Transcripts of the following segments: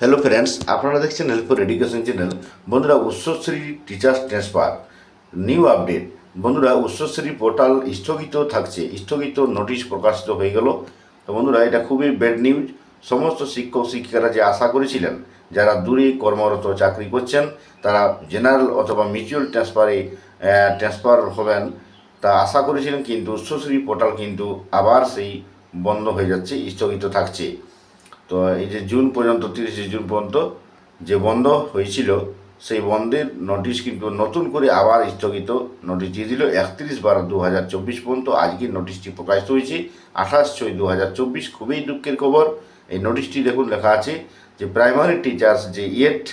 Hello friends আপনারা দেখছেন help education channel বন্ধুরা, Utsashree teachers transfer new update বন্ধুরা, উচ্চশ্রী পোর্টাল স্থগিত থাকছে। স্থগিত নোটিশ প্রকাশিত হয়ে গেল। তো বন্ধুরা, এটা খুবই ব্যাড নিউজ সমস্ত শিক্ষক শিক্ষিকারা যে আশা করেছিলেন, যারা দূরে কর্মরত চাকরি করছেন, তারা জেনারেল অথবা মিউচুয়াল ট্রান্সফারে ট্রান্সফার হবেন, তা আশা করেছিলেন, কিন্তু উচ্চশ্রী পোর্টাল কিন্তু আবার সেই বন্ধ হয়ে যাচ্ছে, স্থগিত থাকছে। তো এই যে জুন পর্যন্ত, তিরিশে জুন পর্যন্ত যে বন্ধ হয়েছিল, সেই বন্ধের নোটিশ কিন্তু নতুন করে আবার স্থগিত নোটিশ দিয়ে দিল। একত্রিশ বারো দু হাজার চব্বিশ পর্যন্ত আজকের নোটিশটি প্রকাশিত হয়েছে। আঠাশ ছয় দু হাজার চব্বিশ খুবই দুঃখের খবর। এই নোটিশটি দেখুন, লেখা আছে যে প্রাইমারি টিচার্স যে yet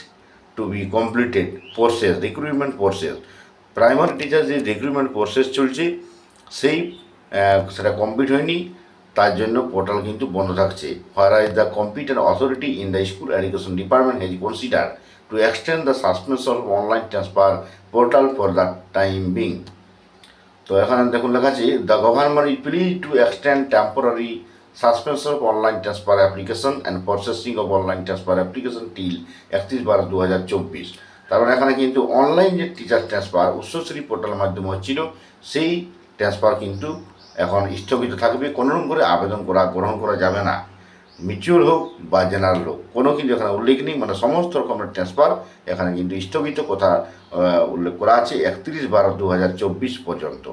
to be completed process recruitment process primary teacher যে রিক্রুটমেন্ট প্রসেস চলছে, সেই সেটা কমপ্লিট হয়নি। তার জন্য পোর্টাল কিন্তু বন্ধ থাকছে। Where is the computer authority in the school education department has consider to extend the suspension of online transfer portal for the time being তো এখানে দেখুন লেখা আছে the government is please to extend temporary suspension of online transfer application and processing of online transfer application till একত্রিশ বারো দু হাজার চব্বিশ তারপরে এখানে কিন্তু অনলাইন যে টিচার ট্রান্সফার উচ্চশ্রী পোর্টালের মাধ্যমে হচ্ছিল, সেই ট্রান্সফার কিন্তু এখন স্থগিত থাকবে, কোনো রকম করে আবেদন করা, গ্রহণ করা যাবে না। মিউচুয়াল হোক বা জেনারেল হোক, কোনো কিন্তু এখানে উল্লেখ নেই মানে সমস্ত রকমের ট্রান্সফার এখানে কিন্তু স্থগিত কথা উল্লেখ করা আছে একত্রিশ বারো দু হাজার চব্বিশ পর্যন্ত।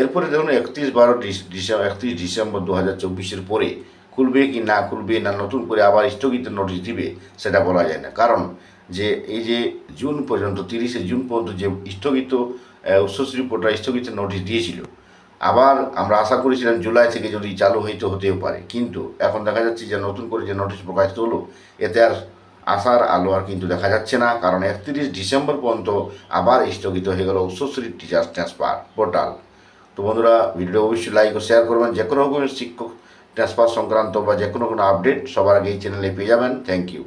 এরপরে ধরুন একত্রিশ বারো ডিসেম্বর একত্রিশ ডিসেম্বর দু হাজার চব্বিশের পরে খুলবে কি না খুলবে না, নতুন করে আবার স্থগিত নোটিশ দিবে, সেটা বলা যায় না। কারণ যে, এই যে জুন পর্যন্ত, তিরিশে জুন পর্যন্ত যে স্থগিত উচ্চশ্রী পোর্টাল স্থগিত নোটিশ দিয়েছিল আবার আমরা আশা করেছিলাম জুলাই থেকে যদি চালু হইতে হতেও পারে। কিন্তু এখন দেখা যাচ্ছে যে নতুন করে যে নোটিশ প্রকাশিত হলো, এতে আর আশার আলো আর কিন্তু দেখা যাচ্ছে না। কারণ একত্রিশ ডিসেম্বর পর্যন্ত আবার স্থগিত হয়ে গেল উচ্চশ্রী টিচার্স ট্রান্সফার পোর্টাল। তো বন্ধুরা ভিডিও অবশ্যই লাইক ও শেয়ার করবেন। যে কোনো রকমের শিক্ষক ট্রান্সফার সংক্রান্ত বা যে কোনো কোনো আপডেট সবার আগে এই চ্যানেলে পেয়ে যাবেন। Thank you.